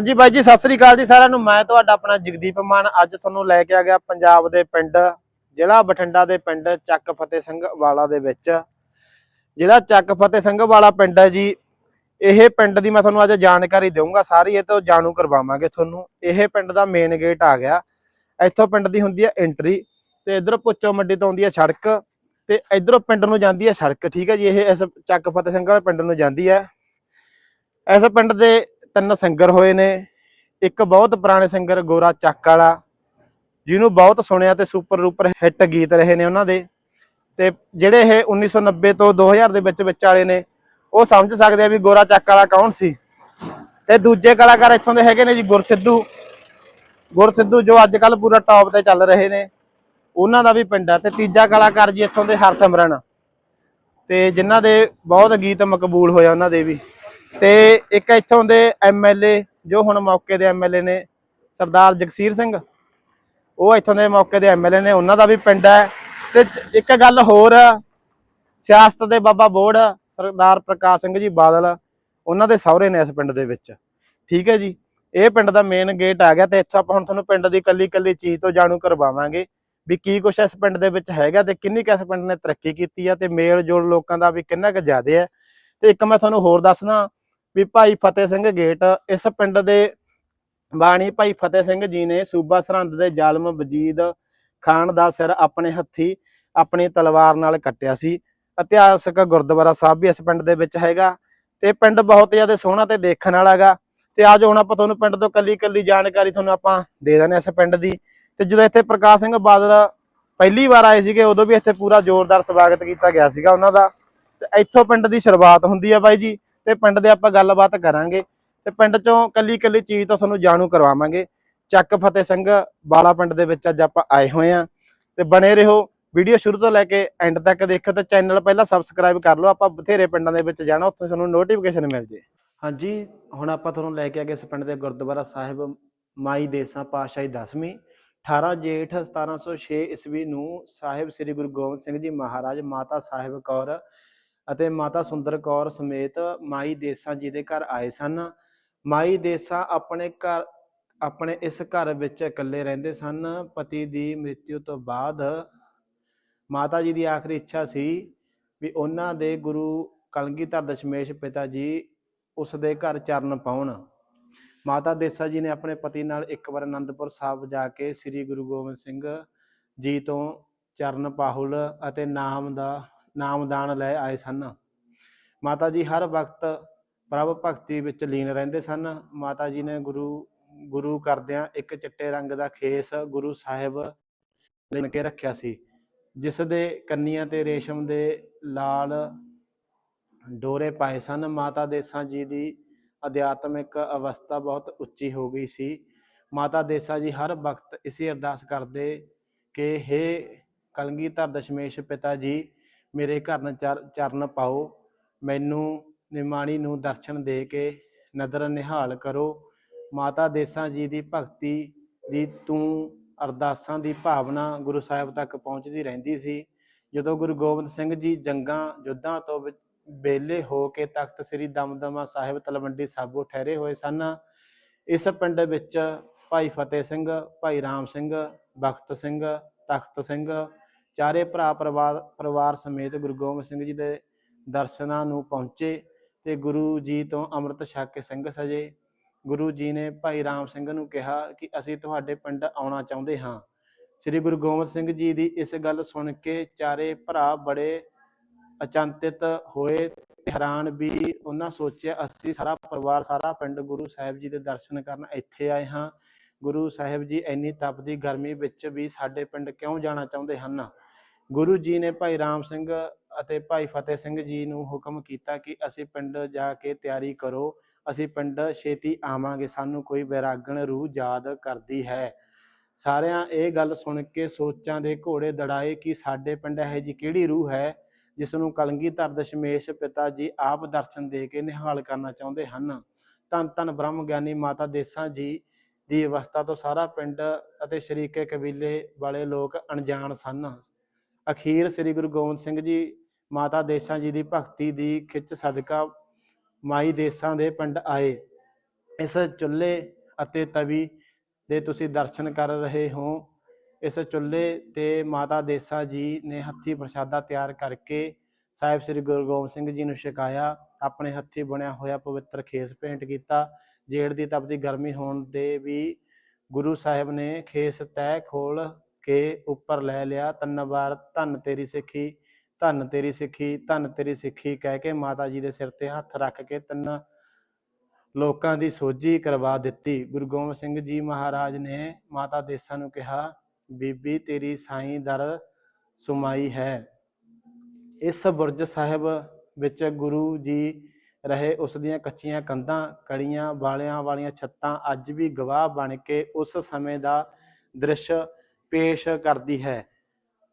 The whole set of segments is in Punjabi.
ਹਾਂਜੀ ਬਾਈ ਜੀ, ਸਤਿ ਸ੍ਰੀ ਅਕਾਲ ਜੀ ਸਾਰਿਆਂ ਨੂੰ। ਮੈਂ ਤੁਹਾਡਾ ਆਪਣਾ ਜਗਦੀਪ ਮਾਨ। ਅੱਜ ਤੁਹਾਨੂੰ ਲੈ ਕੇ ਆ ਗਿਆ ਪੰਜਾਬ ਦੇ ਪਿੰਡ, ਜ਼ਿਲ੍ਹਾ ਬਠਿੰਡਾ ਦੇ ਪਿੰਡ ਚੱਕ ਫਤਿਹ ਸਿੰਘ ਵਾਲਾ ਦੇ ਵਿੱਚ। ਜਿਹੜਾ ਚੱਕ ਫਤਿਹ ਸਿੰਘ ਵਾਲਾ ਪਿੰਡ ਹੈ ਜੀ। ਇਹ ਪਿੰਡ ਦੀ ਮੈਂ ਤੁਹਾਨੂੰ ਅੱਜ ਜਾਣਕਾਰੀ ਦੇਵਾਂਗਾ ਸਾਰੀ ਇਹ ਤੋਂ ਜਾਣੂ ਕਰਵਾਵਾਂਗੇ ਤੁਹਾਨੂੰ। ਇਹ ਪਿੰਡ ਦਾ ਮੇਨ ਗੇਟ ਆ ਗਿਆ। ਇੱਥੋਂ ਪਿੰਡ ਦੀ ਹੁੰਦੀ ਹੈ ਐਂਟਰੀ ਤੇ ਇਧਰੋਂ ਪੁੱਚੋ ਮੰਡੀ ਤੋਂ ਆਉਂਦੀ ਹੈ ਸੜਕ ਤੇ ਇਧਰੋਂ ਪਿੰਡ ਨੂੰ ਜਾਂਦੀ ਹੈ ਸੜਕ, ਠੀਕ ਹੈ ਜੀ। ਇਹ ਇਸ ਚੱਕ ਫਤਿਹ ਸਿੰਘ ਵਾਲੇ ਪਿੰਡ ਨੂੰ ਜਾਂਦੀ ਹੈ। ਇਸ ਪਿੰਡ ਦੇ ਤਿੰਨ ਸਿੰਗਰ ਹੋਏ ਨੇ, ਇੱਕ ਬਹੁਤ ਪੁਰਾਣੇ ਸਿੰਗਰ ਗੋਰਾ ਚੱਕ ਵਾਲਾ, ਜਿਹਨੂੰ ਬਹੁਤ ਸੁਣਿਆ ਤੇ ਸੁਪਰ ਰੂਪਰ ਹਿੱਟ ਗੀਤ ਰਹੇ ਨੇ ਉਹਨਾਂ ਦੇ, ਤੇ ਜਿਹੜੇ ਇਹ 1990 ਤੋਂ 2000 ਦੇ ਵਿੱਚ ਵਿੱਚ ਵਾਲੇ ਨੇ, ਉਹ ਸਮਝ ਸਕਦੇ ਆ ਵੀ ਗੋਰਾ ਚੱਕ ਵਾਲਾ ਕੌਣ ਸੀ। ਤੇ ਦੂਜੇ ਕਲਾਕਾਰ ਇੱਥੋਂ ਦੇ ਹੈਗੇ ਨੇ ਜੀ ਗੁਰਸਿੱਧੂ ਗੁਰਸਿੱਧੂ ਜੋ ਅੱਜ ਕੱਲ ਪੂਰਾ ਟੌਪ ਤੇ ਚੱਲ ਰਹੇ ਨੇ, ਉਹਨਾਂ ਦਾ ਵੀ ਪਿੰਡ ਆ, ਤੇ ਤੀਜਾ ਕਲਾਕਾਰ ਜੀ ਇੱਥੋਂ ਦੇ ਹਰਸਿਮਰਨ, ਤੇ ਜਿਨ੍ਹਾਂ ਦੇ ਬਹੁਤ ਗੀਤ ਮਕਬੂਲ ਹੋਇਆ ਉਹਨਾਂ ਦੇ ਵੀ। ਤੇ ਇੱਕ ਇੱਥੋਂ ਦੇ ਐਮਐਲਏ ਜੋ ਹੁਣ ਮੌਕੇ ਦੇ ਐਮਐਲਏ ਨੇ, ਸਰਦਾਰ ਜਗਸੀਰ ਸਿੰਘ। ਉਹ ਇੱਥੋਂ ਦੇ ਮੌਕੇ ਦੇ ਐਮਐਲਏ ਨੇ, ਉਹਨਾਂ ਦਾ ਵੀ ਪਿੰਡ ਹੈ। ਤੇ ਇੱਕ ਗੱਲ ਹੋਰ, ਸਿਆਸਤ ਦੇ ਬਾਬਾ ਬੋੜ, ਸਰਦਾਰ ਪ੍ਰਕਾਸ਼ ਸਿੰਘ ਜੀ ਬਾਦਲ, ਉਹਨਾਂ ਦੇ ਸਹੁਰੇ ਨੇ ਇਸ ਪਿੰਡ ਦੇ ਵਿੱਚ। ਠੀਕ ਹੈ ਜੀ? ਇਹ ਪਿੰਡ ਦਾ ਮੇਨ ਗੇਟ ਆ ਗਿਆ ਤੇ ਇੱਥੇ ਆਪਾਂ ਹੁਣ ਤੁਹਾਨੂੰ ਪਿੰਡ ਦੀ ਕੱਲੀ ਕੱਲੀ ਚੀਜ਼ ਤੋਂ ਜਾਣੂ ਕਰਵਾਵਾਂਗੇ ਵੀ ਕੀ ਕੁਛ ਇਸ ਪਿੰਡ ਦੇ ਵਿੱਚ ਹੈਗਾ ਤੇ ਕਿੰਨੀ ਕੁ ਇਸ ਪਿੰਡ ਨੇ ਤਰੱਕੀ ਕੀਤੀ ਆ ਤੇ ਮੇਲ ਜੋਲ ਲੋਕਾਂ ਦਾ ਵੀ ਕਿੰਨਾ ਕੁ ਜ਼ਿਆਦਾ ਹੈ। ਤੇ ਇੱਕ ਮੈਂ ਤੁਹਾਨੂੰ ਹੋਰ ਦੱਸਣਾ ਵੀ ਭਾਈ ਫਤਿਹ ਸਿੰਘ ਗੇਟ, ਇਸ ਪਿੰਡ ਦੇ ਬਾਣੀ ਭਾਈ ਫਤਿਹ ਸਿੰਘ ਜੀ ਨੇ ਸੂਬਾ ਸਰਹੰਦ ਦੇ ਜ਼ਾਲਮ ਵਜੀਦ ਖਾਨ ਦਾ ਸਿਰ ਆਪਣੇ ਹੱਥੀ ਆਪਣੀ ਤਲਵਾਰ ਨਾਲ ਕੱਟਿਆ ਸੀ। ਇਤਿਹਾਸਕ ਗੁਰਦੁਆਰਾ ਸਾਹਿਬ ਵੀ ਇਸ ਪਿੰਡ ਦੇ ਵਿੱਚ ਹੈਗਾ ਤੇ ਪਿੰਡ ਬਹੁਤ ਜ਼ਿਆਦਾ ਸੋਹਣਾ ਤੇ ਦੇਖਣ ਵਾਲਾ ਹੈਗਾ। ਤੇ ਅੱਜ ਹੁਣ ਆਪਾਂ ਤੁਹਾਨੂੰ ਪਿੰਡ ਤੋਂ ਕੱਲੀ ਕੱਲੀ ਜਾਣਕਾਰੀ ਤੁਹਾਨੂੰ ਆਪਾਂ ਦੇ ਦਿੰਦੇ ਹਾਂ ਇਸ ਪਿੰਡ ਦੀ। ਤੇ ਜਦੋਂ ਇੱਥੇ ਪ੍ਰਕਾਸ਼ ਸਿੰਘ ਬਾਦਲ ਪਹਿਲੀ ਵਾਰ ਆਏ ਸੀਗੇ, ਉਦੋਂ ਵੀ ਇੱਥੇ ਪੂਰਾ ਜ਼ੋਰਦਾਰ ਸਵਾਗਤ ਕੀਤਾ ਗਿਆ ਸੀਗਾ ਉਹਨਾਂ ਦਾ। ਤੇ ਇੱਥੋਂ ਪਿੰਡ ਦੀ ਸ਼ੁਰੂਆਤ ਹੁੰਦੀ ਹੈ ਬਾਈ ਜੀ। ਤੇ ਪਿੰਡ ਦੇ ਆਪਾਂ ਗੱਲਬਾਤ ਕਰਾਂਗੇ। ਤੇ ਪਿੰਡ ਚੋਂ ਕੱਲੀ ਕੱਲੀ ਚੀਜ਼ ਤੋਂ ਤੁਹਾਨੂੰ ਜਾਣੂ ਕਰਵਾਵਾਂਗੇ। ਚੱਕ ਫਤਿਹ ਸਿੰਘ ਬਾਲਾ ਪਿੰਡ ਦੇ ਵਿੱਚ ਅੱਜ ਆਪਾਂ ਆਏ ਹੋਏ ਆ ਤੇ ਬਣੇ ਰਹੋ, ਵੀਡੀਓ ਸ਼ੁਰੂ ਤੋਂ ਲੈ ਕੇ ਐਂਡ ਤੱਕ ਦੇਖੋ ਤੇ ਚੈਨਲ ਪਹਿਲਾਂ ਸਬਸਕ੍ਰਾਈਬ ਕਰ ਲਓ। ਆਪਾਂ ਬਥੇਰੇ ਪਿੰਡਾਂ ਦੇ ਵਿੱਚ ਜਾਣਾ, ਉੱਥੇ ਤੁਹਾਨੂੰ ਨੋਟੀਫਿਕੇਸ਼ਨ ਮਿਲ ਜੇ। ਹਾਂਜੀ, ਹੁਣ ਆਪਾਂ ਤੁਹਾਨੂੰ ਲੈ ਕੇ ਆ ਗਏ ਇਸ ਪਿੰਡ ਦੇ ਗੁਰਦੁਆਰਾ ਸਾਹਿਬ ਮਾਈ ਦੇਸਾਂ ਪਾਤਸ਼ਾਹੀ 10ਵੀਂ 18 ਜੇਠ 1706 ਈਸਵੀ ਨੂੰ ਸਾਹਿਬ ਸ੍ਰੀ ਗੁਰੂ ਗੋਬਿੰਦ ਸਿੰਘ ਜੀ ਮਹਾਰਾਜ ਮਾਤਾ ਸਾਹਿਬ ਕੌਰ ਅਤੇ ਮਾਤਾ ਸੁੰਦਰ ਕੌਰ ਸਮੇਤ ਮਾਈ ਦੇਸਾਂ ਜੀ ਦੇ ਘਰ ਆਏ ਸਨ। ਮਾਈ ਦੇਸਾਂ ਆਪਣੇ ਘਰ, ਆਪਣੇ ਇਸ ਘਰ ਵਿੱਚ ਇਕੱਲੇ ਰਹਿੰਦੇ ਸਨ। ਪਤੀ ਦੀ ਮ੍ਰਿਤਿੂ ਤੋਂ ਬਾਅਦ ਮਾਤਾ ਜੀ ਦੀ ਆਖਰੀ ਇੱਛਾ ਸੀ ਵੀ ਉਹਨਾਂ ਦੇ ਗੁਰੂ ਕਲਗੀਧਰ ਦਸ਼ਮੇਸ਼ ਪਿਤਾ ਜੀ ਉਸ ਦੇ ਘਰ ਚਰਨ ਪਾਉਣ। ਮਾਤਾ ਦੇਸਾ ਜੀ ਨੇ ਆਪਣੇ ਪਤੀ ਨਾਲ ਇੱਕ ਵਾਰ ਅਨੰਦਪੁਰ ਸਾਹਿਬ ਜਾ ਕੇ ਸ੍ਰੀ ਗੁਰੂ ਗੋਬਿੰਦ ਸਿੰਘ ਜੀ ਤੋਂ ਚਰਨ ਪਾਹੁਲ ਅਤੇ ਨਾਮ ਦਾ ਨਾਮਦਾਨ ਲੈ ਆਏ ਸਨ। ਮਾਤਾ ਜੀ ਹਰ ਵਕਤ ਪ੍ਰਭ ਭਗਤੀ ਵਿੱਚ ਲੀਨ ਰਹਿੰਦੇ ਸਨ। ਮਾਤਾ ਜੀ ਨੇ ਗੁਰੂ ਗੁਰੂ ਕਰਦਿਆਂ ਇੱਕ ਚਿੱਟੇ ਰੰਗ ਦਾ ਖੇਸ ਗੁਰੂ ਸਾਹਿਬ ਲਿਨ ਕੇ ਰੱਖਿਆ ਸੀ। ਜਿਸ ਦੇ ਕੰਨੀਆਂ ਤੇ ਰੇਸ਼ਮ ਦੇ ਲਾਲ ਡੋਰੇ ਪਾਏ ਸਨ। ਮਾਤਾ ਦੇਸਾਂ ਜੀ ਦੀ ਅਧਿਆਤਮਿਕ ਅਵਸਥਾ ਬਹੁਤ ਉੱਚੀ ਹੋ ਗਈ ਸੀ। ਮਾਤਾ ਦੇਸਾਂ ਜੀ ਹਰ ਵਕਤ ਇਸੇ ਅਰਦਾਸ ਕਰਦੇ ਕਿ हे ਕਲਗੀਧਰ ਦਸ਼ਮੇਸ਼ ਪਿਤਾ ਜੀ ਮੇਰੇ ਘਰ ਚਰ- ਚਰਨ ਪਾਓ, ਮੈਨੂੰ ਨਿਮਾਣੀ ਨੂੰ ਦਰਸ਼ਨ ਦੇ ਕੇ ਨਦਰ ਨਿਹਾਲ ਕਰੋ। ਮਾਤਾ ਦੇਸਾਂ ਜੀ ਦੀ ਭਗਤੀ ਦੀ ਤੂੰ ਅਰਦਾਸਾਂ ਦੀ ਭਾਵਨਾ ਗੁਰੂ ਸਾਹਿਬ ਤੱਕ ਪਹੁੰਚਦੀ ਰਹਿੰਦੀ ਸੀ। ਜਦੋਂ ਗੁਰੂ ਗੋਬਿੰਦ ਸਿੰਘ ਜੀ ਜੰਗਾਂ, ਯੁੱਧਾਂ ਤੋਂ ਵਿ- ਹੋ ਕੇ ਤਖਤ ਸ੍ਰੀ ਦਮਦਮਾ ਸਾਹਿਬ ਤਲਵੰਡੀ ਸਾਬੋ ਠਹਿਰੇ ਹੋਏ ਸਨ, ਇਸ ਪਿੰਡ ਵਿੱਚ ਭਾਈ ਫਤਿਹ ਸਿੰਘ, ਭਾਈ ਰਾਮ ਸਿੰਘ ਬਖਤ ਸਿੰਘ, ਤਖਤ ਸਿੰਘ ਚਾਰੇ ਭਰਾ ਪਰਿਵਾਰ ਪਰਿਵਾਰ ਸਮੇਤ ਗੁਰੂ ਗੋਬਿੰਦ ਸਿੰਘ ਜੀ ਦੇ ਦਰਸ਼ਨਾਂ ਨੂੰ ਪਹੁੰਚੇ ਤੇ ਗੁਰੂ ਜੀ ਤੋਂ ਅੰਮ੍ਰਿਤ ਛਕ ਕੇ ਸਿੰਘ ਸਜੇ। ਗੁਰੂ ਜੀ ਨੇ ਭਾਈ ਰਾਮ ਸਿੰਘ ਨੂੰ ਕਿਹਾ ਕਿ ਅਸੀਂ ਤੁਹਾਡੇ ਪਿੰਡ ਆਉਣਾ ਚਾਹੁੰਦੇ ਹਾਂ। ਸ੍ਰੀ ਗੁਰੂ ਗੋਬਿੰਦ ਸਿੰਘ ਜੀ ਦੀ ਇਸ ਗੱਲ ਸੁਣ ਕੇ ਚਾਰੇ ਭਰਾ ਬੜੇ ਅਚੰਤਿਤ ਹੋਏ ਹੈਰਾਨ ਵੀ ਉਹਨਾਂ ਸੋਚਿਆ, ਅਸੀਂ ਸਾਰਾ ਪਰਿਵਾਰ, ਸਾਰਾ ਪਿੰਡ ਗੁਰੂ ਸਾਹਿਬ ਜੀ ਦੇ ਦਰਸ਼ਨ ਕਰਨ ਇੱਥੇ ਆਏ ਹਾਂ। ਗੁਰੂ ਸਾਹਿਬ ਜੀ ਇੰਨੀ ਤਪਦੀ ਗਰਮੀ ਵਿੱਚ ਵੀ ਸਾਡੇ ਪਿੰਡ ਕਿਉਂ ਜਾਣਾ ਚਾਹੁੰਦੇ ਹਨ? ਗੁਰੂ ਜੀ ਨੇ ਭਾਈ ਰਾਮ ਸਿੰਘ ਅਤੇ ਭਾਈ ਫਤਿਹ ਸਿੰਘ ਜੀ ਨੂੰ ਹੁਕਮ ਕੀਤਾ ਕਿ ਅਸੀਂ ਪਿੰਡ ਜਾ ਕੇ ਤਿਆਰੀ ਕਰੋ, ਅਸੀਂ ਪਿੰਡ ਛੇਤੀ ਆਵਾਂਗੇ, ਸਾਨੂੰ ਕੋਈ ਵੈਰਾਗਣ ਰੂਹ ਯਾਦ ਕਰਦੀ ਹੈ। ਸਾਰਿਆਂ ਇਹ ਗੱਲ ਸੁਣ ਕੇ ਸੋਚਾਂ ਦੇ ਘੋੜੇ ਦੜਾਏ ਕਿ ਸਾਡੇ ਪਿੰਡ ਇਹ ਜੀ ਕਿਹੜੀ ਰੂਹ ਹੈ ਜਿਸ ਨੂੰ ਕਲਗੀਧਰ ਦਸ਼ਮੇਸ਼ ਪਿਤਾ ਜੀ ਆਪ ਦਰਸ਼ਨ ਦੇ ਕੇ ਨਿਹਾਲ ਕਰਨਾ ਚਾਹੁੰਦੇ ਹਨ? ਧੰਨ ਧੰਨ ਬ੍ਰਹਮ ਗਿਆਨੀ ਮਾਤਾ ਦੇਸਾਂ ਜੀ ਦੀ ਅਵਸਥਾ ਤੋਂ ਸਾਰਾ ਪਿੰਡ ਅਤੇ ਸ਼ਰੀਕੇ ਕਬੀਲੇ ਵਾਲੇ ਲੋਕ ਅਣਜਾਣ ਸਨ। ਅਖੀਰ ਸ੍ਰੀ ਗੁਰੂ ਗੋਬਿੰਦ ਸਿੰਘ ਜੀ ਮਾਤਾ ਦੇਸਾਂ ਜੀ ਦੀ ਭਗਤੀ ਦੀ ਖਿੱਚ ਸਦਕਾ ਮਾਈ ਦੇਸਾਂ ਦੇ ਪਿੰਡ ਆਏ। ਇਸ ਚੁੱਲ੍ਹੇ ਅਤੇ ਤਵੀ ਦੇ ਤੁਸੀਂ ਦਰਸ਼ਨ ਕਰ ਰਹੇ ਹੋ। ਇਸ ਚੁੱਲ੍ਹੇ ਤੇ ਮਾਤਾ ਦੇਸਾ ਜੀ ਨੇ ਹੱਥੀ ਪ੍ਰਸ਼ਾਦਾ ਤਿਆਰ ਕਰਕੇ ਸਾਹਿਬ ਸ੍ਰੀ ਗੁਰੂ ਗੋਬਿੰਦ ਸਿੰਘ ਜੀ ਨੂੰ ਛਕਾਇਆ। ਆਪਣੇ ਹੱਥੀ ਬਣਿਆ ਹੋਇਆ ਪਵਿੱਤਰ ਖੇਸ ਭੇਂਟ ਕੀਤਾ। ਜੇੜ ਦੀ ਤਪਦੀ ਗਰਮੀ ਹੋਣ ਦੇ ਵੀ ਗੁਰੂ ਸਾਹਿਬ ਨੇ ਖੇਸ ਤੈ ਖੋਲ ਕੇ ਉੱਪਰ ਲੈ ਲਿਆ ਤਿੰਨ ਵਾਰ ਧੰਨ ਤੇਰੀ ਸਿੱਖੀ, ਧੰਨ ਤੇਰੀ ਸਿੱਖੀ, ਧੰਨ ਤੇਰੀ ਸਿੱਖੀ ਕਹਿ ਕੇ ਮਾਤਾ ਜੀ ਦੇ ਸਿਰ ਤੇ ਹੱਥ ਰੱਖ ਕੇ ਤਿੰਨ ਲੋਕਾਂ ਦੀ ਸੋਝੀ ਕਰਵਾ ਦਿੱਤੀ। ਗੁਰੂ ਗੋਬਿੰਦ ਸਿੰਘ ਜੀ ਮਹਾਰਾਜ ਨੇ ਮਾਤਾ ਦੇਸਾਂ ਨੂੰ ਕਿਹਾ, ਬੀਬੀ, ਤੇਰੀ ਸਾਈਂ ਦਰ ਸੁਮਾਈ ਹੈ। ਇਸ ਬੁਰਜ ਸਾਹਿਬ ਵਿੱਚ ਗੁਰੂ ਜੀ ਰਹੇ ਉਸ ਦੀਆਂ ਕੱਚੀਆਂ ਕੰਧਾਂ, ਕੜੀਆਂ ਵਾਲਿਆਂ ਵਾਲੀਆਂ ਛੱਤਾਂ ਅੱਜ ਵੀ ਗਵਾਹ ਬਣ ਕੇ ਉਸ ਸਮੇਂ ਦਾ ਦ੍ਰਿਸ਼ ਪੇਸ਼ ਕਰਦੀ ਹੈ।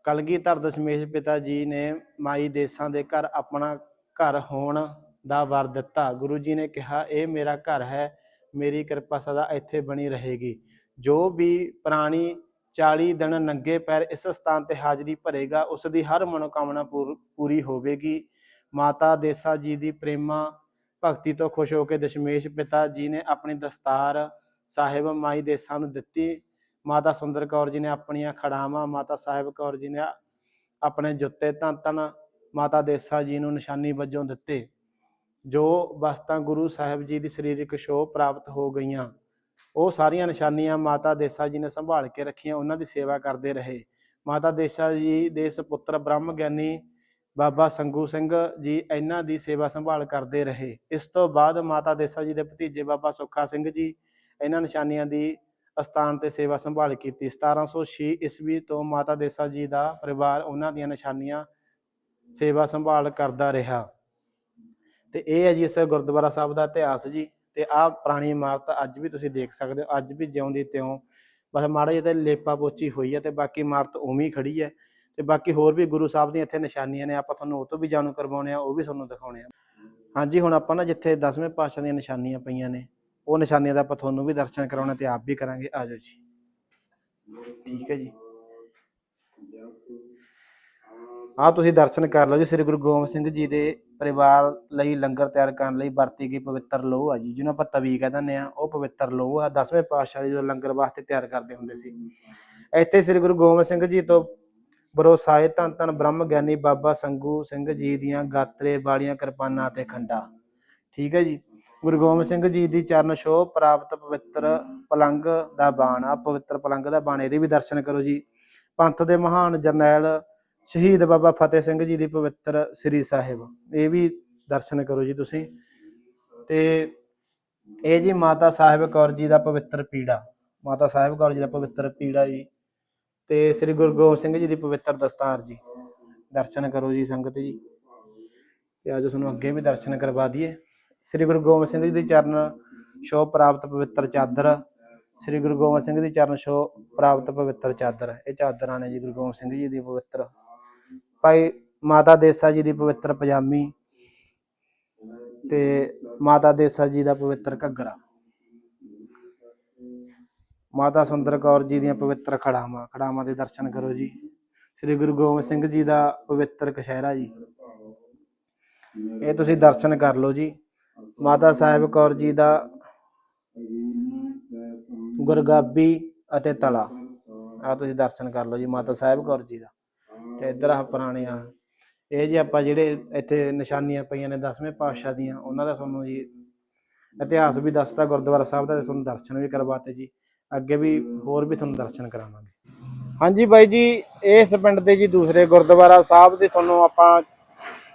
ਕਲਗੀਧਰ ਦਸ਼ਮੇਸ਼ ਪਿਤਾ ਜੀ ਨੇ ਮਾਈ ਦੇਸਾਂ ਦੇ ਘਰ ਆਪਣਾ ਘਰ ਹੋਣ ਦਾ ਵਰ ਦਿੱਤਾ। ਗੁਰੂ ਜੀ ਨੇ ਕਿਹਾ, ਇਹ ਮੇਰਾ ਘਰ ਹੈ, ਮੇਰੀ ਕਿਰਪਾ ਸਦਾ ਇੱਥੇ ਬਣੀ ਰਹੇਗੀ। ਜੋ ਵੀ ਪ੍ਰਾਣੀ 40 ਦਿਨ ਨੰਗੇ ਪੈਰ ਇਸ ਸਥਾਨ ਤੇ ਹਾਜ਼ਰੀ ਭਰੇਗਾ, ਉਸ ਦੀ ਹਰ ਮਨੋਕਾਮਨਾ ਪੂਰ- ਪੂਰੀ ਹੋਵੇਗੀ। ਮਾਤਾ ਦੇਸਾ ਜੀ ਦੀ ਪ੍ਰੇਮਾ ਭਗਤੀ ਤੋਂ ਖੁਸ਼ ਹੋ ਕੇ ਦਸ਼ਮੇਸ਼ ਪਿਤਾ ਜੀ ਨੇ ਆਪਣੀ ਦਸਤਾਰ ਸਾਹਿਬ ਮਾਈ ਦੇਸਾਂ ਨੂੰ ਦਿੱਤੀ। ਮਾਤਾ ਸੁੰਦਰ ਕੌਰ ਜੀ ਨੇ ਆਪਣੀਆਂ ਖੜਾਵਾਂ, ਮਾਤਾ ਸਾਹਿਬ ਕੌਰ ਜੀ ਨੇ ਆਪਣੇ ਜੁੱਤੇ ਧੰਨ ਧੰਨ ਮਾਤਾ ਦੇਸਾ ਜੀ ਨੂੰ ਨਿਸ਼ਾਨੀ ਵਜੋਂ ਦਿੱਤੇ। ਜੋ ਵਸਤਾਂ ਗੁਰੂ ਸਾਹਿਬ ਜੀ ਦੀ ਸਰੀਰਕ ਸ਼ੋਅ ਪ੍ਰਾਪਤ ਹੋ ਗਈਆਂ, ਉਹ ਸਾਰੀਆਂ ਨਿਸ਼ਾਨੀਆਂ ਮਾਤਾ ਦੇਸਾ ਜੀ ਨੇ ਸੰਭਾਲ ਕੇ ਰੱਖੀਆਂ, ਉਹਨਾਂ ਦੀ ਸੇਵਾ ਕਰਦੇ ਰਹੇ। ਮਾਤਾ ਦੇਸਾ ਜੀ ਦੇ ਸੁਪੁੱਤਰ ਬ੍ਰਹਮ ਗਿਆਨੀ ਬਾਬਾ ਸੰਗੂ ਸਿੰਘ ਜੀ ਇਹਨਾਂ ਦੀ ਸੇਵਾ ਸੰਭਾਲ ਕਰਦੇ ਰਹੇ। ਇਸ ਤੋਂ ਬਾਅਦ ਮਾਤਾ ਦੇਸਾ ਜੀ ਦੇ ਭਤੀਜੇ ਬਾਬਾ ਸੁੱਖਾ ਸਿੰਘ ਜੀ ਇਹਨਾਂ ਨਿਸ਼ਾਨੀਆਂ ਦੀ ਅਸਥਾਨ ਤੇ ਸੇਵਾ ਸੰਭਾਲ ਕੀਤੀ। 1706 ਈਸਵੀ ਤੋਂ ਮਾਤਾ ਦੇਸਾ ਜੀ ਦਾ ਪਰਿਵਾਰ ਉਹਨਾਂ ਦੀਆਂ ਨਿਸ਼ਾਨੀਆਂ ਸੇਵਾ ਸੰਭਾਲ ਕਰਦਾ ਰਿਹਾ। ਤੇ ਇਹ ਹੈ ਜੀ ਇਸ ਗੁਰਦੁਆਰਾ ਸਾਹਿਬ ਦਾ ਇਤਿਹਾਸ ਜੀ। ਤੇ ਆਹ ਪੁਰਾਣੀ ਇਮਾਰਤ ਅੱਜ ਵੀ ਤੁਸੀਂ ਦੇਖ ਸਕਦੇ ਹੋ। ਅੱਜ ਵੀ ਜਿਉਂਦੀ ਤਿਉਂ। ਬਸ ਮਾੜਾ ਜਿਹਾ ਤੇ ਲੇਪਾ ਪੋਚੀ ਹੋਈ ਹੈ ਤੇ ਬਾਕੀ ਇਮਾਰਤ ਉਵੇਂ ਹੀ ਖੜੀ ਹੈ। ਤੇ ਬਾਕੀ ਹੋਰ ਵੀ ਗੁਰੂ ਸਾਹਿਬ ਦੀਆਂ ਇੱਥੇ ਨਿਸ਼ਾਨੀਆਂ ਨੇ, ਆਪਾਂ ਤੁਹਾਨੂੰ ਉਹ ਤੋਂ ਵੀ ਜਾਣੂ ਕਰਵਾਉਣੇ ਆ, ਉਹ ਵੀ ਤੁਹਾਨੂੰ ਦਿਖਾਉਣੇ ਆ। ਹਾਂਜੀ, ਹੁਣ ਆਪਾਂ ਨਾ ਜਿੱਥੇ 10ਵੇਂ ਪਾਤਸ਼ਾਹ ਦੀਆਂ ਨਿਸ਼ਾਨੀਆਂ ਪਈਆਂ ਨੇ, ਉਹ ਨਿਸ਼ਾਨੀਆਂ ਦਾ ਆਪਾਂ ਤੁਹਾਨੂੰ ਵੀ ਦਰਸ਼ਨ ਕਰਾਉਣੇ ਤੇ ਆਪ ਵੀ ਕਰਾਂਗੇ। ਆ ਜੀ। ਠੀਕ ਹੈ ਜੀ। ਆ ਤੁਸੀਂ ਦਰਸ਼ਨ ਕਰ ਲਓ ਜੀ, ਸ੍ਰੀ ਗੁਰੂ ਗੋਬਿੰਦ ਸਿੰਘ ਜੀ ਦੇ ਪਰਿਵਾਰ ਲਈ ਲੰਗਰ ਤਿਆਰ ਕਰਨ ਲਈ ਵਰਤੀ ਗਈ ਪਵਿੱਤਰ ਲੋਹ ਆ ਜੀ, ਜਿਹਨੂੰ ਆਪਾਂ ਤਵੀ ਕਹਿ ਦਿੰਦੇ ਆ, ਉਹ ਪਵਿੱਤਰ ਲੋਹ ਆ। 10ਵੇਂ ਪਾਤਸ਼ਾਹ ਜੀ ਜਦੋਂ ਲੰਗਰ ਵਾਸਤੇ ਤਿਆਰ ਕਰਦੇ ਹੁੰਦੇ ਸੀ। ਇੱਥੇ ਸ੍ਰੀ ਗੁਰੂ ਗੋਬਿੰਦ ਸਿੰਘ ਜੀ ਤੋਂ ਬਰੋਸਾਏ ਧੰਨ ਧੰਨ ਬ੍ਰਹਮ ਗਿਆਨੀ ਬਾਬਾ ਸੰਗੂ ਸਿੰਘ ਜੀ ਦੀਆਂ ਗਾਤਰੇ ਵਾਲੀਆਂ ਕਿਰਪਾਨਾਂ ਤੇ ਖੰਡਾ। ਠੀਕ ਹੈ ਜੀ? ਗੁਰੂ ਗੋਬਿੰਦ ਸਿੰਘ ਜੀ ਦੀ ਚਰਨ ਛੋਹ ਪ੍ਰਾਪਤ ਪਵਿੱਤਰ ਪਲੰਗ ਦਾ ਬਾਣ। ਆ ਪਵਿੱਤਰ ਪਲੰਗ ਦਾ ਬਾਣ, ਇਹਦੇ ਵੀ ਦਰਸ਼ਨ ਕਰੋ ਜੀ। ਪੰਥ ਦੇ ਮਹਾਨ ਜਰਨੈਲ ਸ਼ਹੀਦ ਬਾਬਾ ਫਤਿਹ ਸਿੰਘ ਜੀ ਦੀ ਪਵਿੱਤਰ ਸ੍ਰੀ ਸਾਹਿਬ। ਇਹ ਵੀ ਦਰਸ਼ਨ ਕਰੋ ਜੀ ਤੁਸੀਂ। ਤੇ ਇਹ ਜੀ ਮਾਤਾ ਸਾਹਿਬ ਕੌਰ ਜੀ ਦਾ ਪਵਿੱਤਰ ਪੀੜਾ। ਮਾਤਾ ਸਾਹਿਬ ਕੌਰ ਜੀ ਦਾ ਪਵਿੱਤਰ ਪੀੜਾ ਜੀ। ਤੇ ਸ੍ਰੀ ਗੁਰੂ ਗੋਬਿੰਦ ਸਿੰਘ ਜੀ ਦੀ ਪਵਿੱਤਰ ਦਸਤਾਰ ਜੀ। ਦਰਸ਼ਨ ਕਰੋ ਜੀ ਸੰਗਤ ਜੀ। ਤੇ ਅੱਜ ਤੁਹਾਨੂੰ ਅੱਗੇ ਵੀ ਦਰਸ਼ਨ ਕਰਵਾ ਦਈਏ। ਸ੍ਰੀ ਗੁਰੂ ਗੋਬਿੰਦ ਸਿੰਘ ਜੀ ਦੀ ਚਰਨ ਛੋਹ ਪ੍ਰਾਪਤ ਪਵਿੱਤਰ ਚਾਦਰ। ਸ੍ਰੀ ਗੁਰੂ ਗੋਬਿੰਦ ਸਿੰਘ ਦੀ ਚਰਨ ਛੋਹ ਪ੍ਰਾਪਤ ਪਵਿੱਤਰ ਚਾਦਰ। ਇਹ ਚਾਦਰਾਂ ਨੇ ਜੀ ਗੁਰੂ ਗੋਬਿੰਦ ਸਿੰਘ ਜੀ ਦੀ ਪਵਿੱਤਰ। ਭਾਈ ਮਾਤਾ ਦੇਸਾ ਜੀ ਦੀ ਪਵਿੱਤਰ ਪਜਾਮੀ ਤੇ ਮਾਤਾ ਦੇਸਾ ਜੀ ਦਾ ਪਵਿੱਤਰ ਘੱਗਰਾ। ਮਾਤਾ ਸੁੰਦਰ ਕੌਰ ਜੀ ਦੀਆਂ ਪਵਿੱਤਰ ਖੜਾਵਾਂ ਖੜਾਵਾਂ ਦੇ ਦਰਸ਼ਨ ਕਰੋ ਜੀ। ਸ੍ਰੀ ਗੁਰੂ ਗੋਬਿੰਦ ਸਿੰਘ ਜੀ ਦਾ ਪਵਿੱਤਰ ਕਸ਼ਹਿਰਾ ਜੀ। ਇਹ ਤੁਸੀਂ ਦਰਸ਼ਨ ਕਰ ਲਓ ਜੀ। ਮਾਤਾ ਸਾਹਿਬ ਕੌਰ ਜੀ ਦਾ ਗੁਰਗਾਬੀ ਅਤੇ ਤਲਾ। ਆ ਤੁਸੀਂ ਦਰਸ਼ਨ ਕਰ ਲਓ ਜੀ ਮਾਤਾ ਸਾਹਿਬ ਕੌਰ ਜੀ ਦਾ। ਤੇ ਇੱਧਰ ਆ ਪੁਰਾਣੇ ਆ ਇਹ ਜੀ ਆਪਾਂ ਜਿਹੜੇ ਇੱਥੇ ਨਿਸ਼ਾਨੀਆਂ ਪਈਆਂ ਨੇ 10ਵੇਂ ਪਾਤਸ਼ਾਹ ਦੀਆਂ, ਉਹਨਾਂ ਦਾ ਤੁਹਾਨੂੰ ਜੀ ਇਤਿਹਾਸ ਵੀ ਦੱਸਤਾ, ਗੁਰਦੁਆਰਾ ਸਾਹਿਬ ਦਾ ਤੁਹਾਨੂੰ ਦਰਸ਼ਨ ਵੀ ਕਰਵਾਤੇ ਜੀ। ਅੱਗੇ ਵੀ ਹੋਰ ਵੀ ਤੁਹਾਨੂੰ ਦਰਸ਼ਨ ਕਰਾਵਾਂਗੇ। ਹਾਂਜੀ ਬਾਈ ਜੀ, ਇਸ ਪਿੰਡ ਦੇ ਜੀ ਦੂਸਰੇ ਗੁਰਦੁਆਰਾ ਸਾਹਿਬ ਦੇ ਤੁਹਾਨੂੰ ਆਪਾਂ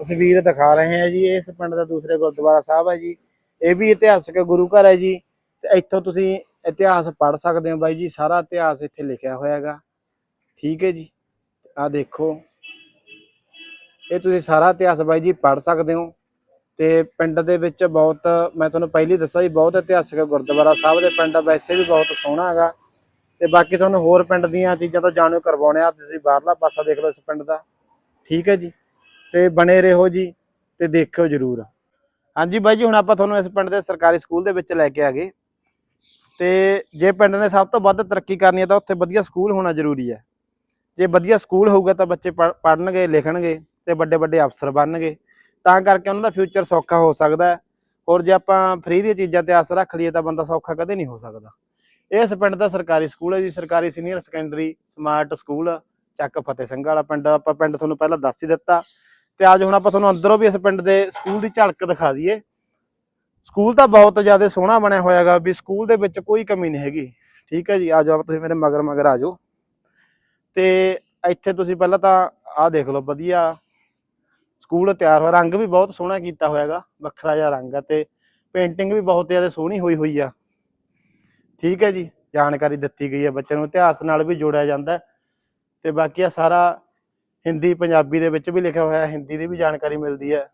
ਤਸਵੀਰ ਦਿਖਾ ਰਹੇ ਹਾਂ ਜੀ। ਇਸ ਪਿੰਡ ਦਾ ਦੂਸਰੇ ਗੁਰਦੁਆਰਾ ਸਾਹਿਬ ਹੈ ਜੀ। ਇਹ ਵੀ ਇਤਿਹਾਸਕ ਗੁਰੂ ਘਰ ਹੈ ਜੀ। ਤੇ ਇੱਥੋਂ ਤੁਸੀਂ ਇਤਿਹਾਸ ਪੜ੍ਹ ਸਕਦੇ ਹੋ ਬਾਈ ਜੀ। ਸਾਰਾ ਇਤਿਹਾਸ ਇੱਥੇ ਲਿਖਿਆ ਹੋਇਆ ਹੈਗਾ। ਠੀਕ ਹੈ ਜੀ। ਆ ਦੇਖੋ। ਇਹ ਤੁਸੀਂ ਸਾਰਾ ਇਤਿਹਾਸ ਬਾਈ ਜੀ ਪੜ੍ਹ ਸਕਦੇ ਹੋ। ਤੇ ਪਿੰਡ ਦੇ ਵਿੱਚ ਬਹੁਤ, ਮੈਂ ਤੁਹਾਨੂੰ ਪਹਿਲੀ ਦੱਸਿਆ ਜੀ, ਬਹੁਤ ਇਤਿਹਾਸਿਕ ਗੁਰਦੁਆਰਾ ਸਾਹਿਬ ਦੇ ਪਿੰਡ ਵੈਸੇ ਵੀ ਬਹੁਤ ਸੋਹਣਾ ਹੈਗਾ। ਤੇ ਬਾਕੀ ਤੁਹਾਨੂੰ ਹੋਰ ਪਿੰਡ ਦੀਆਂ ਚੀਜ਼ਾਂ ਤੋਂ ਜਾਣੂ ਕਰਵਾਉਣੇ ਆ, ਤੁਸੀਂ ਬਾਹਰਲਾ ਪਾਸਾ ਦੇਖ ਲਓ ਇਸ ਪਿੰਡ ਦਾ। ਠੀਕ ਹੈ ਜੀ? ਤੇ ਬਣੇ ਰਹੋ ਜੀ ਤੇ ਦੇਖਿਓ ਜਰੂਰ। ਹਾਂਜੀ ਬਾਈ ਜੀ, ਹੁਣ ਆਪਾਂ ਤੁਹਾਨੂੰ ਇਸ ਪਿੰਡ ਦੇ ਸਰਕਾਰੀ ਸਕੂਲ ਦੇ ਵਿੱਚ ਲੈ ਕੇ ਆ ਗਏ। ਤੇ ਜੇ ਪਿੰਡ ਨੇ ਸਭ ਤੋਂ ਵੱਧ ਤਰੱਕੀ ਕਰਨੀ ਹੈ ਤਾਂ ਉੱਥੇ ਵਧੀਆ ਸਕੂਲ ਹੋਣਾ ਜ਼ਰੂਰੀ ਹੈ। ਜੇ ਵਧੀਆ ਸਕੂਲ ਹੋਊਗਾ ਤਾਂ ਬੱਚੇ ਪੜ੍ਹਨਗੇ, ਲਿਖਣਗੇ ਤੇ ਵੱਡੇ ਵੱਡੇ ਅਫਸਰ ਬਣਨਗੇ। ਤਾਂ ਕਰਕੇ ਉਹਨਾਂ ਦਾ ਫਿਊਚਰ ਸੌਖਾ ਹੋ ਸਕਦਾ ਹੈ। ਔਰ ਜੇ ਆਪਾਂ ਫ੍ਰੀ ਦੀਆਂ ਚੀਜ਼ਾਂ ਤੇ ਆਸ ਰੱਖ ਲਈਏ ਤਾਂ ਬੰਦਾ ਸੌਖਾ ਕਦੇ ਨਹੀਂ ਹੋ ਸਕਦਾ। ਇਸ ਪਿੰਡ ਦਾ ਸਰਕਾਰੀ ਸਕੂਲ ਹੈ ਜੀ, ਸਰਕਾਰੀ ਸੀਨੀਅਰ ਸੈਕੰਡਰੀ ਸਮਾਰਟ ਸਕੂਲ ਚੱਕ ਫਤਿਹ ਸਿੰਘ ਵਾਲਾ ਪਿੰਡ। ਆਪਾਂ ਪਿੰਡ ਤੁਹਾਨੂੰ ਪਹਿਲਾਂ ਦੱਸ ਹੀ ਦਿੱਤਾ। ਤੇ ਅੱਜ ਹੁਣ ਆਪਾਂ ਤੁਹਾਨੂੰ ਅੰਦਰੋਂ ਵੀ ਇਸ ਪਿੰਡ ਦੇ ਸਕੂਲ ਦੀ ਝਲਕ ਦਿਖਾ ਦਈਏ। ਸਕੂਲ ਤਾਂ ਬਹੁਤ ਜ਼ਿਆਦਾ ਸੋਹਣਾ ਬਣਿਆ ਹੋਇਆ ਹੈਗਾ ਵੀ ਸਕੂਲ ਦੇ ਵਿੱਚ ਕੋਈ ਕਮੀ ਨਹੀਂ ਹੈਗੀ। ਠੀਕ ਹੈ ਜੀ, ਆ ਜਾਓ ਤੁਸੀਂ ਮੇਰੇ ਮਗਰ ਮਗਰ ਆ ਜਾਓ। ਤੇ ਇੱਥੇ ਤੁਸੀਂ ਪਹਿਲਾਂ ਤਾਂ ਆਹ ਦੇਖ ਲਓ, ਵਧੀਆ ਸਕੂਲ ਤਿਆਰ ਹੋਇਆ, ਰੰਗ ਵੀ ਬਹੁਤ ਸੋਹਣਾ ਕੀਤਾ ਹੋਇਆ ਹੈਗਾ ਵੱਖਰਾ ਜਿਹਾ ਰੰਗ ਆ ਤੇ ਪੇਂਟਿੰਗ ਵੀ ਬਹੁਤ ਜ਼ਿਆਦਾ ਸੋਹਣੀ ਹੋਈ ਹੋਈ ਆ। ਠੀਕ ਹੈ ਜੀ, ਜਾਣਕਾਰੀ ਦਿੱਤੀ ਗਈ ਹੈ ਬੱਚਿਆਂ ਨੂੰ, ਇਤਿਹਾਸ ਨਾਲ ਵੀ ਜੋੜਿਆ ਜਾਂਦਾ ਹੈ। ਤੇ ਬਾਕੀ ਆ ਸਾਰਾ ਹਿੰਦੀ, ਪੰਜਾਬੀ ਦੇ ਵਿੱਚ ਵੀ ਲਿਖਿਆ ਹੋਇਆ, ਹਿੰਦੀ ਦੀ ਵੀ ਜਾਣਕਾਰੀ ਮਿਲਦੀ ਹੈ।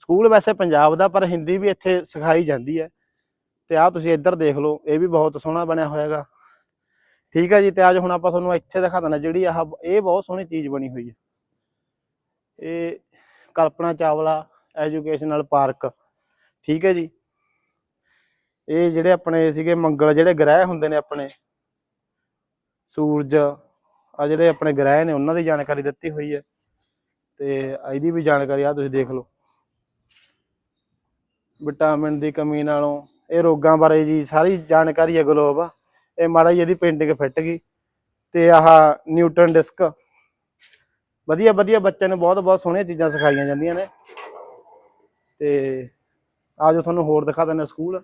ਸਕੂਲ ਵੈਸੇ ਪੰਜਾਬ ਦਾ, ਪਰ ਹਿੰਦੀ ਵੀ ਇੱਥੇ ਸਿਖਾਈ ਜਾਂਦੀ ਹੈ। ਤੇ ਆਹ ਤੁਸੀਂ ਇੱਧਰ ਦੇਖ ਲਓ, ਇਹ ਵੀ ਬਹੁਤ ਸੋਹਣਾ ਬਣਿਆ ਹੋਇਆ ਹੈਗਾ ਠੀਕ ਹੈ ਜੀ, ਤੇ ਅੱਜ ਹੁਣ ਆਪਾਂ ਤੁਹਾਨੂੰ ਇੱਥੇ ਦਿਖਾ ਦਿੰਦਾ ਜਿਹੜੀ ਆਹ, ਇਹ ਬਹੁਤ ਸੋਹਣੀ ਚੀਜ਼ ਬਣੀ ਹੋਈ ਹੈ। ਇਹ ਕਲਪਨਾ ਚਾਵਲਾ ਐਜੂਕੇਸ਼ਨਲ ਪਾਰਕ। ਠੀਕ ਹੈ ਜੀ? ਇਹ ਜਿਹੜੇ ਆਪਣੇ ਸੀਗੇ ਮੰਗਲ, ਜਿਹੜੇ ਗ੍ਰਹਿ ਹੁੰਦੇ ਨੇ ਆਪਣੇ, ਸੂਰਜ ਆ ਜਿਹੜੇ ਆਪਣੇ ਗ੍ਰਹਿ ਨੇ, ਉਹਨਾਂ ਦੀ ਜਾਣਕਾਰੀ ਦਿੱਤੀ ਹੋਈ ਹੈ। ਤੇ ਇਹਦੀ ਵੀ ਜਾਣਕਾਰੀ ਆ ਤੁਸੀਂ ਦੇਖ ਲਓ। ਵਿਟਾਮਿਨ ਦੀ ਕਮੀ ਨਾਲੋਂ, ਇਹ ਰੋਗਾਂ ਬਾਰੇ ਜੀ ਸਾਰੀ ਜਾਣਕਾਰੀ ਹੈ ਗਲੋਬ ਇਹ ਮਾੜਾ ਜੀ ਇਹਦੀ ਪੇਂਟਿੰਗ ਫਿੱਟ ਗਈ। ਤੇ ਆਹ ਨਿਊਟਨ ਡਿਸਕ ਵਧੀਆ ਵਧੀਆ ਬੱਚਿਆਂ ਨੂੰ ਬਹੁਤ ਬਹੁਤ ਸੋਹਣੀਆਂ ਚੀਜ਼ਾਂ ਸਿਖਾਈਆਂ ਜਾਂਦੀਆਂ ਨੇ। ਤੇ ਆਜੋ ਤੁਹਾਨੂੰ ਹੋਰ ਦਿਖਾ ਦਿੰਦੇ ਸਕੂਲ।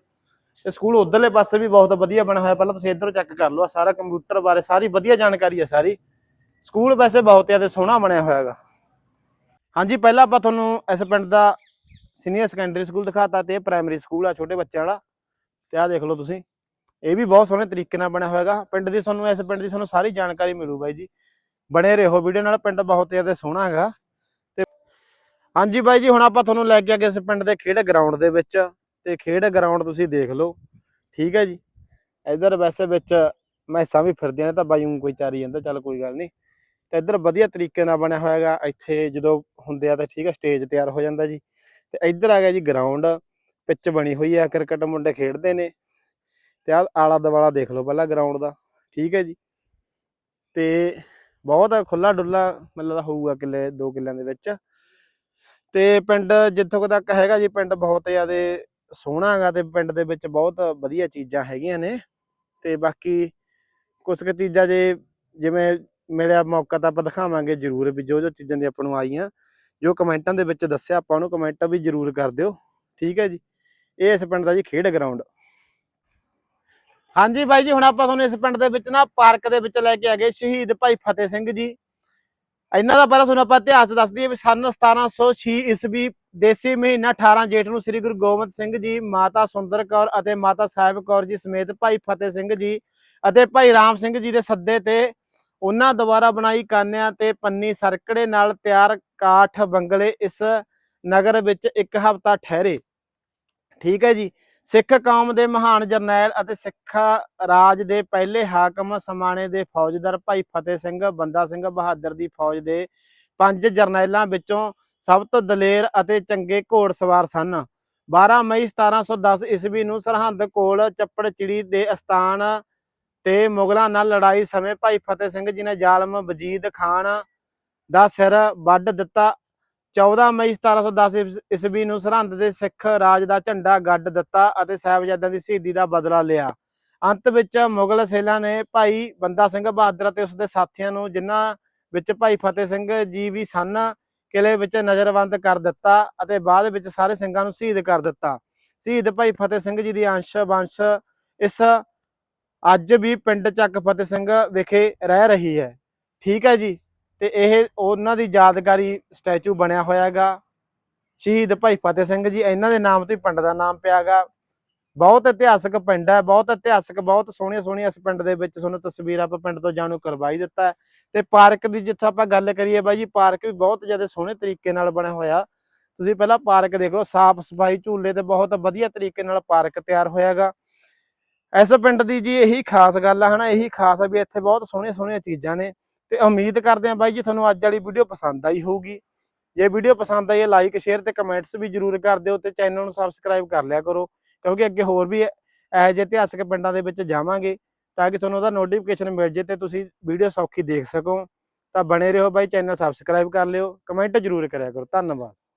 ਇਹ ਸਕੂਲ ਉਧਰਲੇ ਪਾਸੇ ਵੀ ਬਹੁਤ ਵਧੀਆ ਬਣਿਆ ਹੋਇਆ। ਪਹਿਲਾਂ ਤੁਸੀਂ ਇੱਧਰੋਂ ਚੈੱਕ ਕਰ ਲਓ ਸਾਰਾ ਕੰਪਿਊਟਰ ਬਾਰੇ ਸਾਰੀ ਵਧੀਆ ਜਾਣਕਾਰੀ ਹੈ ਸਾਰੀ। ਸਕੂਲ ਵੈਸੇ ਬਹੁਤ ਜ਼ਿਆਦਾ ਸੋਹਣਾ ਬਣਿਆ ਹੋਇਆ ਹੈਗਾ। ਹਾਂਜੀ, ਪਹਿਲਾਂ ਆਪਾਂ ਤੁਹਾਨੂੰ ਇਸ ਪਿੰਡ ਦਾ ਸੀਨੀਅਰ ਸੈਕੰਡਰੀ ਸਕੂਲ ਦਿਖਾਤਾ ਤੇ ਇਹ ਪ੍ਰਾਇਮਰੀ ਸਕੂਲ ਆ, ਛੋਟੇ ਬੱਚਿਆਂ ਵਾਲਾ। ਤੇ ਆਹ ਦੇਖ ਲਓ ਤੁਸੀਂ। ਇਹ ਵੀ ਬਹੁਤ ਸੋਹਣੇ ਤਰੀਕੇ ਨਾਲ ਬਣਿਆ ਹੋਇਆਗਾ ਪਿੰਡ ਦੀ ਤੁਹਾਨੂੰ, ਇਸ ਪਿੰਡ ਦੀ ਤੁਹਾਨੂੰ ਸਾਰੀ ਜਾਣਕਾਰੀ ਮਿਲੂ ਬਾਈ ਜੀ। ਬਣੇ ਰਹੋ। ਵੀਡੀਓ ਨਾਲ ਪਿੰਡ ਬਹੁਤ ਜ਼ਿਆਦਾ ਸੋਹਣਾ ਹੈਗਾ। ਤੇ ਹਾਂਜੀ ਬਾਈ ਜੀ, ਹੁਣ ਆਪਾਂ ਤੁਹਾਨੂੰ ਲੈ ਕੇ ਆ ਗਏ ਇਸ ਪਿੰਡ ਦੇ ਖੇਡ ਗਰਾਊਂਡ ਦੇ ਵਿੱਚ। ਤੇ ਖੇਡ ਗਰਾਊਂਡ ਤੁਸੀਂ ਦੇਖ ਲਓ। ਠੀਕ ਹੈ ਜੀ। ਇਧਰ ਵੈਸੇ ਵਿੱਚ ਮੈਸਾਂ ਵੀ ਫਿਰਦੀਆਂ ਨੇ ਤਾਂ ਬਾਈ ਨੂੰ ਕੋਈ ਚਾਰੀ ਜਾਂਦਾ, ਚੱਲ ਕੋਈ ਗੱਲ ਨਹੀਂ। ਤੇ ਇਧਰ ਵਧੀਆ ਤਰੀਕੇ ਨਾਲ ਬਣਿਆ ਹੋਇਆ ਹੈਗਾ। ਇੱਥੇ ਜਦੋਂ ਹੁੰਦੇ ਆ ਤਾਂ ਠੀਕ ਹੈ, ਸਟੇਜ ਤਿਆਰ ਹੋ ਜਾਂਦਾ ਜੀ। ਤੇ ਇੱਧਰ ਆ ਗਿਆ ਜੀ ਗਰਾਊਂਡ। ਪਿੱਚ ਬਣੀ ਹੋਈ ਆ, ਕ੍ਰਿਕਟ ਮੁੰਡੇ ਖੇਡਦੇ ਨੇ। ਤੇ ਆ ਆਲਾ ਦਵਾਲਾ ਦੇਖ ਲਓ ਪਹਿਲਾਂ ਗਰਾਊਂਡ ਦਾ। ਠੀਕ ਹੈ ਜੀ। ਤੇ ਬਹੁਤ ਖੁੱਲਾ ਡੁੱਲਾ ਮਤਲਬ ਲੱਗਦਾ ਹੋਊਗਾ ਕਿੱਲੇ 2 ਕਿੱਲਿਆਂ ਦੇ ਵਿੱਚ। ਤੇ ਪਿੰਡ ਜਿੱਥੋਂ ਤੱਕ ਹੈਗਾ ਜੀ, ਪਿੰਡ ਬਹੁਤ ਜ਼ਿਆਦਾ ਸੋਹਣਾ ਹੈਗਾ ਤੇ ਪਿੰਡ ਦੇ ਵਿੱਚ ਬਹੁਤ ਵਧੀਆ ਚੀਜ਼ਾਂ ਹੈਗੀਆਂ ਨੇ। ਤੇ ਬਾਕੀ ਕੁਝ ਕੁ ਚੀਜ਼ਾਂ ਜੇ, ਜਿਵੇਂ ਮਿਲਿਆ ਮੌਕਾ ਤਾਂ ਆਪਾਂ ਦਿਖਾਵਾਂਗੇ ਜ਼ਰੂਰ ਵੀ ਜੋ ਜੋ ਚੀਜ਼ਾਂ ਦੀ ਆਪਾਂ ਨੂੰ ਆਈਆਂ। ਜੋ ਕਮੈਂਟਾਂ ਦੇ ਵਿੱਚ ਦੱਸਿਆ ਆਪਾਂ ਉਹਨੂੰ ਕਮੈਂਟ ਵੀ ਜ਼ਰੂਰ ਕਰ ਦਿਓ। ਠੀਕ ਹੈ ਜੀ। ਇਹ ਇਸ ਪਿੰਡ ਦਾ ਜੀ ਖੇਡ ਗਰਾਊਂਡ। ਹਾਂਜੀ ਬਾਈ ਜੀ, ਹੁਣ ਆਪਾਂ ਤੁਹਾਨੂੰ ਇਸ ਪਿੰਡ ਦੇ ਵਿੱਚ ਨਾ ਪਾਰਕ ਦੇ ਵਿੱਚ ਲੈ ਕੇ ਆ ਗਏ ਸ਼ਹੀਦ ਭਾਈ ਫਤਿਹ ਸਿੰਘ ਜੀ। ਇਹਨਾਂ ਦਾ ਪਹਿਲਾਂ ਤੁਹਾਨੂੰ ਆਪਾਂ ਇਤਿਹਾਸ ਦੱਸ ਦਈਏ ਵੀ ਸਨ 1706 ਈਸਵੀ ਦੇਸੀ ਮਹੀਨਾ 18 ਜੇਠ ਨੂੰ ਸ੍ਰੀ ਗੁਰੂ ਗੋਬਿੰਦ ਸਿੰਘ ਜੀ, ਮਾਤਾ ਸੁੰਦਰ ਕੌਰ ਅਤੇ ਮਾਤਾ ਸਾਹਿਬ ਕੌਰ ਜੀ ਸਮੇਤ ਭਾਈ ਫਤਿਹ ਸਿੰਘ ਜੀ ਅਤੇ ਭਾਈ ਰਾਮ ਸਿੰਘ ਜੀ ਦੇ ਸੱਦੇ ਤੇ ਉਹਨਾਂ ਦੁਆਰਾ ਬਣਾਈ ਕਾਨਿਆਂ ਤੇ ਪੰਨੀ ਸਰਕੜੇ ਨਾਲ ਤਿਆਰ ਕਾਠ ਬੰਗਲੇ ਇਸ ਨਗਰ ਵਿੱਚ ਇੱਕ ਹਫ਼ਤਾ ਠਹਿਰੇ। ਠੀਕ ਹੈ ਜੀ। ਸਿੱਖ ਕੌਮ ਦੇ ਮਹਾਨ ਜਰਨੈਲ ਅਤੇ ਸਿੱਖ ਰਾਜ ਦੇ ਪਹਿਲੇ ਹਾਕਮ ਸਮਾਣੇ ਦੇ ਫੌਜਦਾਰ ਭਾਈ ਫਤਿਹ ਸਿੰਘ, ਬੰਦਾ ਸਿੰਘ ਬਹਾਦਰ ਦੀ ਫੌਜ ਦੇ ਪੰਜ ਜਰਨੈਲਾਂ ਵਿੱਚੋਂ ਸਭ ਤੋਂ ਦਲੇਰ ਅਤੇ ਚੰਗੇ ਘੋੜਸਵਾਰ ਸਨ। 12 ਮਈ 1710 ਈਸਵੀ ਨੂੰ ਸਰਹੰਦ ਕੋਲ ਚੱਪੜ ਚਿੜੀ ਦੇ ਅਸਥਾਨ ਤੇ ਮੁਗਲਾਂ ਨਾਲ ਲੜਾਈ ਸਮੇਂ ਭਾਈ ਫਤਿਹ ਸਿੰਘ ਜੀ ਨੇ ਜ਼ਾਲਮ ਵਜੀਦ ਖਾਨ ਦਾ ਸਿਰ ਵੱਢ ਦਿੱਤਾ 14 ਮਈ 1710 ਈਸ- ਈਸਵੀ ਨੂੰ ਸਰਹੰਦ ਦੇ ਸਿੱਖ ਰਾਜ ਦਾ ਝੰਡਾ ਗੱਡ ਦਿੱਤਾ ਅਤੇ ਸਾਹਿਬਜ਼ਾਦਿਆਂ ਦੀ ਸ਼ਹੀਦੀ ਦਾ ਬਦਲਾ ਲਿਆ। ਅੰਤ ਵਿੱਚ ਮੁਗਲ ਸੈਨਾ ਨੇ ਭਾਈ ਬੰਦਾ ਸਿੰਘ ਬਹਾਦਰ ਅਤੇ ਉਸ ਦੇ ਸਾਥੀਆਂ ਨੂੰ ਜਿਨ੍ਹਾਂ ਵਿੱਚ ਭਾਈ ਫਤਿਹ ਸਿੰਘ ਜੀ ਵੀ ਸਨ ਕਿਲੇ ਵਿੱਚ ਨਜ਼ਰਬੰਦ ਕਰ ਦਿੱਤਾ ਅਤੇ ਬਾਅਦ ਵਿੱਚ ਸਾਰੇ ਸਿੰਘਾਂ ਨੂੰ ਸ਼ਹੀਦ ਕਰ ਦਿੱਤਾ। ਸ਼ਹੀਦ ਭਾਈ ਫਤਿਹ ਸਿੰਘ ਜੀ ਦੀ ਅੰਸ਼ ਵੰਸ਼ ਇਸ ਅੱਜ ਵੀ ਪਿੰਡ ਚੱਕ ਫਤਿਹ ਸਿੰਘ ਵਿਖੇ ਰਹਿ ਰਹੀ ਹੈ। ਠੀਕ ਹੈ ਜੀ। ਤੇ ਇਹ ਉਹਨਾਂ ਦੀ ਯਾਦਗਾਰੀ ਸਟੈਚੂ ਬਣਿਆ ਹੋਇਆ ਹੈਗਾ ਸ਼ਹੀਦ ਭਾਈ ਫਤਿਹ ਸਿੰਘ ਜੀ, ਇਹਨਾਂ ਦੇ ਨਾਮ ਤੋਂ ਹੀ ਪਿੰਡ ਦਾ ਨਾਮ ਪਿਆ ਹੈਗਾ ਬਹੁਤ ਇਤਿਹਾਸਕ ਪਿੰਡ ਹੈ, ਬਹੁਤ ਇਤਿਹਾਸਕ, ਬਹੁਤ ਸੋਹਣੀਆਂ ਸੋਹਣੀਆਂ ਇਸ ਪਿੰਡ ਦੇ ਵਿੱਚ ਤੁਹਾਨੂੰ ਤਸਵੀਰ ਆਪਾਂ ਪਿੰਡ ਤੋਂ ਜਾਣੂ ਕਰਵਾਈ ਦਿੱਤਾ ਹੈ। ਤੇ ਪਾਰਕ ਦੀ ਜਿੱਥੋਂ ਆਪਾਂ ਗੱਲ ਕਰੀਏ ਬਾਈ ਜੀ, ਪਾਰਕ ਵੀ ਬਹੁਤ ਜ਼ਿਆਦਾ ਸੋਹਣੇ ਤਰੀਕੇ ਨਾਲ ਬਣਿਆ ਹੋਇਆ। ਤੁਸੀਂ ਪਹਿਲਾਂ ਪਾਰਕ ਦੇਖ ਲਓ, ਸਾਫ਼ ਸਫ਼ਾਈ ਝੂਲੇ ਤੇ ਬਹੁਤ ਵਧੀਆ ਤਰੀਕੇ ਨਾਲ ਪਾਰਕ ਤਿਆਰ ਹੋਇਆਗਾ। ਇਸ ਪਿੰਡ ਦੀ ਜੀ ਇਹੀ ਖਾਸ ਗੱਲ ਆ ਹਨਾ, ਇਹੀ ਖਾਸ ਆ ਵੀ ਇੱਥੇ ਬਹੁਤ ਸੋਹਣੀਆਂ ਸੋਹਣੀਆਂ ਚੀਜ਼ਾਂ ਨੇ। ਤੇ ਉਮੀਦ ਕਰਦੇ ਹਾਂ ਬਾਈ ਜੀ ਤੁਹਾਨੂੰ ਅੱਜ ਵਾਲੀ ਵੀਡੀਓ ਪਸੰਦ ਆਈ ਹੋਊਗੀ। ਜੇ ਵੀਡੀਓ ਪਸੰਦ ਆਈ ਹੈ ਲਾਈਕ ਸ਼ੇਅਰ ਤੇ ਕਮੈਂਟਸ ਵੀ ਜਰੂਰ ਕਰ ਦਿਓ ਤੇ ਚੈਨਲ ਨੂੰ ਸਬਸਕ੍ਰਾਈਬ ਕਰ ਲਿਆ ਕਰੋ, ਕਿਉਂਕਿ ਅੱਗੇ ਹੋਰ ਵੀ ਇਹੋ ਜਿਹੇ ਇਤਿਹਾਸਕ ਪਿੰਡਾਂ ਦੇ ਵਿੱਚ ਜਾਵਾਂਗੇ ਤਾਂ ਕਿ ਤੁਹਾਨੂੰ ਉਹਦਾ ਨੋਟੀਫਿਕੇਸ਼ਨ ਮਿਲ ਜੇ ਤੇ ਤੁਸੀਂ ਵੀਡੀਓ ਸੌਖੀ ਦੇਖ ਸਕੋ। ਤਾਂ ਬਣੇ ਰਹੋ ਬਾਈ ਚੈਨਲ ਸਬਸਕ੍ਰਾਈਬ ਕਰ ਲਿਓ ਕਮੈਂਟ ਜਰੂਰ ਕਰਿਆ ਕਰੋ। ਧੰਨਵਾਦ।